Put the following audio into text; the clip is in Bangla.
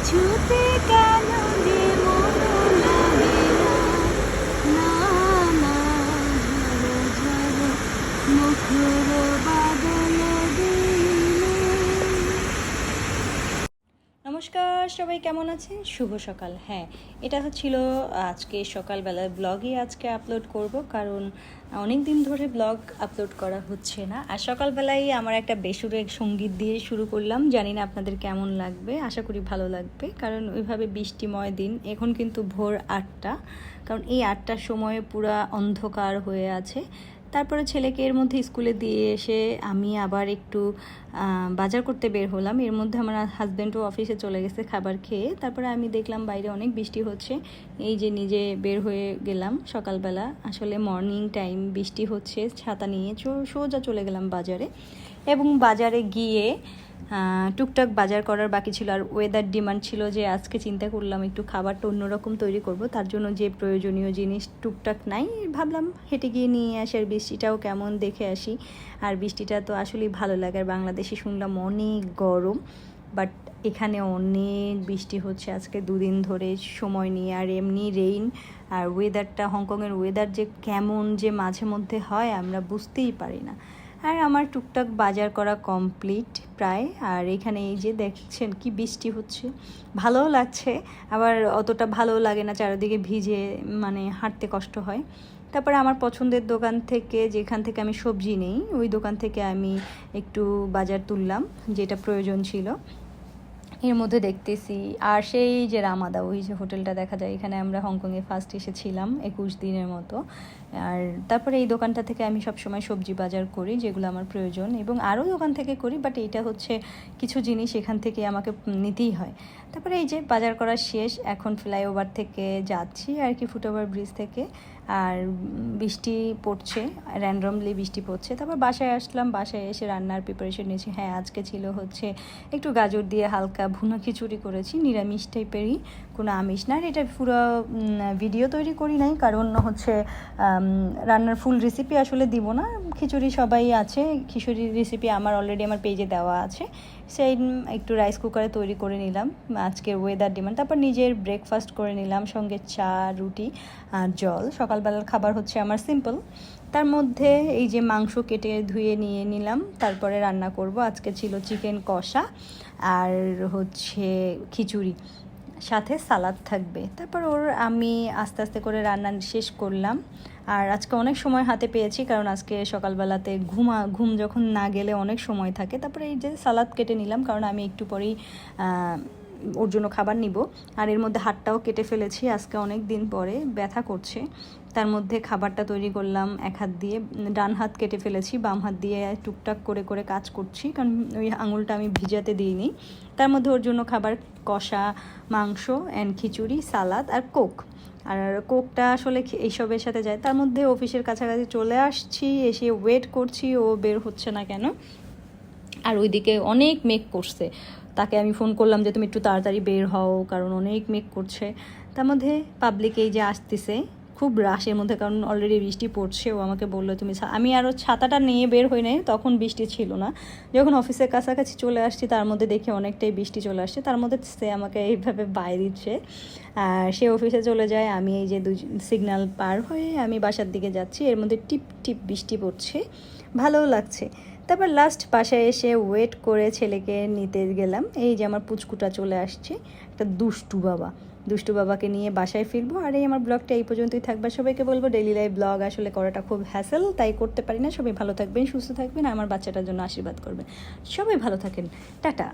কিছুতে নমস্কার, সবাই কেমন আছেন? শুভ সকাল। হ্যাঁ এটা হচ্ছিল আজকে সকালবেলার ব্লগই আজকে আপলোড করব কারণ অনেক দিন ধরে ব্লগ আপলোড করা হচ্ছে না। আর সকালবেলায় আমার একটা বেসুরে সংগীত দিয়ে শুরু করলাম। জানি না আপনাদের কেমন লাগবে, আশা করি ভালো লাগবে। কারণ ওইভাবে বৃষ্টিময় দিন, এখন কিন্তু ভোর আটটা। কারণ এই আটটার সময় পুরা অন্ধকার হয়ে আছে। তারপরে ছেলেকে এর মধ্যে স্কুলে দিয়ে এসে আমি আবার একটু বাজার করতে বের হলাম। এর মধ্যে আমার হাজব্যান্ডও অফিসে চলে গেছে খাবার খেয়ে। তারপরে আমি দেখলাম বাইরে অনেক বৃষ্টি হচ্ছে। এই যে নিজে বের হয়ে গেলাম সকালবেলা। আসলে মর্নিং টাইম বৃষ্টি হচ্ছে, ছাতা নিয়ে সোজা চলে গেলাম বাজারে। এবং বাজারে গিয়ে টুকটাক বাজার করার বাকি ছিল। আর ওয়েদার ডিমান্ড ছিল যে, আজকে চিন্তা করলাম একটু খাবারটা অন্যরকম তৈরি করব। তার জন্য যে প্রয়োজনীয় জিনিস টুকটাক নাই, ভাবলাম হেঁটে গিয়ে নিয়ে আসি আর বৃষ্টিটাও কেমন দেখে আসি। আর বৃষ্টিটা তো আসলেই ভালো লাগে। আর বাংলাদেশে শুনলাম অনেক গরম বাট এখানে অনেক বৃষ্টি হচ্ছে আজকে দুদিন ধরে সময় নিয়ে। আর এমনি রেইন আর ওয়েদারটা হংকংয়ের ওয়েদার যে কেমন যে মাঝে মধ্যে হয়, আমরা বুঝতেই পারি না। আর আমার টুকটাক বাজার করা কমপ্লিট প্রায়। আর এখানে এই যে দেখছেন কি বৃষ্টি হচ্ছে। ভালোও লাগছে, আবার অতটা ভালো লাগে না চারিদিকে ভিজে মানে হাঁটতে কষ্ট হয়। তারপরে আমার পছন্দের দোকান থেকে, যেখান থেকে আমি সবজি নেই, ওই দোকান থেকে আমি একটু বাজার তুললাম, যেটা প্রয়োজন ছিল। এর মধ্যে দেখতেছি। আর সেই যে রামাদা ওই যে হোটেলটা দেখা যায়, এখানে আমরা হংকংয়ে ফার্স্ট এসেছিলাম একুশ দিনের মতো। আর তারপরে এই দোকানটা থেকে আমি সবসময় সবজি বাজার করি, যেগুলো আমার প্রয়োজন। এবং আরও দোকান থেকে করি বাট এইটা হচ্ছে কিছু জিনিস এখান থেকে আমাকে নিতেই হয়। তারপরে এই যে বাজার করা শেষ, এখন ফ্লাইওভার থেকে যাচ্ছি আর কি ফুটওভার ব্রিজ থেকে। আর বৃষ্টি পড়ছে র্যান্ডমলি বৃষ্টি পড়ছে। তারপর বাসায় আসলাম, বাসায় এসে রান্নার প্রিপারেশন নিয়েছি। হ্যাঁ আজকে ছিল হচ্ছে একটু গাজর দিয়ে হালকা ভুনো খিচুড়ি করেছি, নিরামিষ টাইপেরই। কোনো আমিষ না এটা পুরো ভিডিও তৈরি করি নাই, কারণ হচ্ছে রান্নার ফুল রেসিপি আসলে দিব না। খিচুড়ি সবাই আছে, খিচুড়ির রেসিপি আমার অলরেডি আমার পেজে দেওয়া আছে। সেই একটু রাইস কুকারে তৈরি করে নিলাম, আজকের ওয়েদার ডিমান্ড তারপর নিজের ব্রেকফাস্ট করে নিলাম, সঙ্গে চা, রুটি আর জল সকালবেলার খাবার হচ্ছে আমার সিম্পল। তার মধ্যে এই যে মাংস কেটে ধুয়ে নিয়ে নিলাম, তারপরে রান্না করব। আজকে ছিল চিকেন কষা আর হচ্ছে খিচুড়ি। সাথে সালাদ থাকবে। তারপর ওর আমি আস্তে আস্তে করে রান্না শেষ করলাম। আর আজকে অনেক সময় হাতে পেয়েছি, কারণ আজকে সকালবেলাতে ঘুমা, ঘুম যখন না গেলে অনেক সময় থাকে। তারপরে এই যে সালাদ কেটে নিলাম, কারণ আমি একটু পরেই ওর জন্য খাবার নিব। আর এর মধ্যে হাতটাও কেটে ফেলেছি, আজকে অনেক দিন পরে। ব্যথা করছে। তার মধ্যে খাবারটা তৈরি করলাম, এক হাত দিয়ে। ডান হাত কেটে ফেলেছি, বাম হাত দিয়ে টুকটাক করে করে কাজ করছি। কারণ ওই আঙুলটা আমি ভিজাতে দিইনি। তার মধ্যে ওর জন্য খাবার কষা, মাংস and khichuri, salad R Coke. আর কোকটা আসলে এইসবের সাথে যায়। তার মধ্যে অফিসের কাছাকাছি চলে আসছি, এসে ওয়েট করছি, ও বের হচ্ছে না কেন? আর ওইদিকে অনেক মেক করছে। তাকে আমি ফোন করলাম যে, তুমি একটু তাড়াতাড়ি বের হও, কারণ অনেক মেক করছে। তার মধ্যে পাবলিক এই যে আসতেছে, খুব রাশের মধ্যে, কারণ অলরেডি বৃষ্টি পড়ছে। ও আমাকে বলল, তুমি আমি আরও ছাতাটা নিয়ে বের হই নাই, তখন বৃষ্টি ছিল না। যখন অফিসের কাছাকাছি চলে আসছি, তার মধ্যে দেখে অনেকটাই বৃষ্টি চলে আসছে। তার মধ্যে সে আমাকে এইভাবে বাই দিচ্ছে। আর সে অফিসে চলে যায়, আমি এই যে দুই সিগন্যাল পার হয়ে আমি বাসার দিকে যাচ্ছি। এর মধ্যে টিপ টিপ বৃষ্টি পড়ছে। ভালোও লাগছে। তারপর লাস্ট বাসায় এসে ওয়েট করে ছেলেকে নিতে গেলাম। এই যে আমার পুচকুটা চলে আসছে, একটা দুষ্টু বাবা। দুষ্টু বাবাকে নিয়ে বাসায় ফিরবো। আর এই আমার ব্লগটা এই পর্যন্তই থাকবে। সবাইকে বলব ডেলি লাইফ ব্লগ আসলে করাটা খুব হ্যাসেল তাই করতে পারি না। সবাই ভালো থাকবেন, সুস্থ থাকবেন আমার বাচ্চাটার জন্য আশীর্বাদ করবেন। সবাই ভালো থাকেন। টাটা।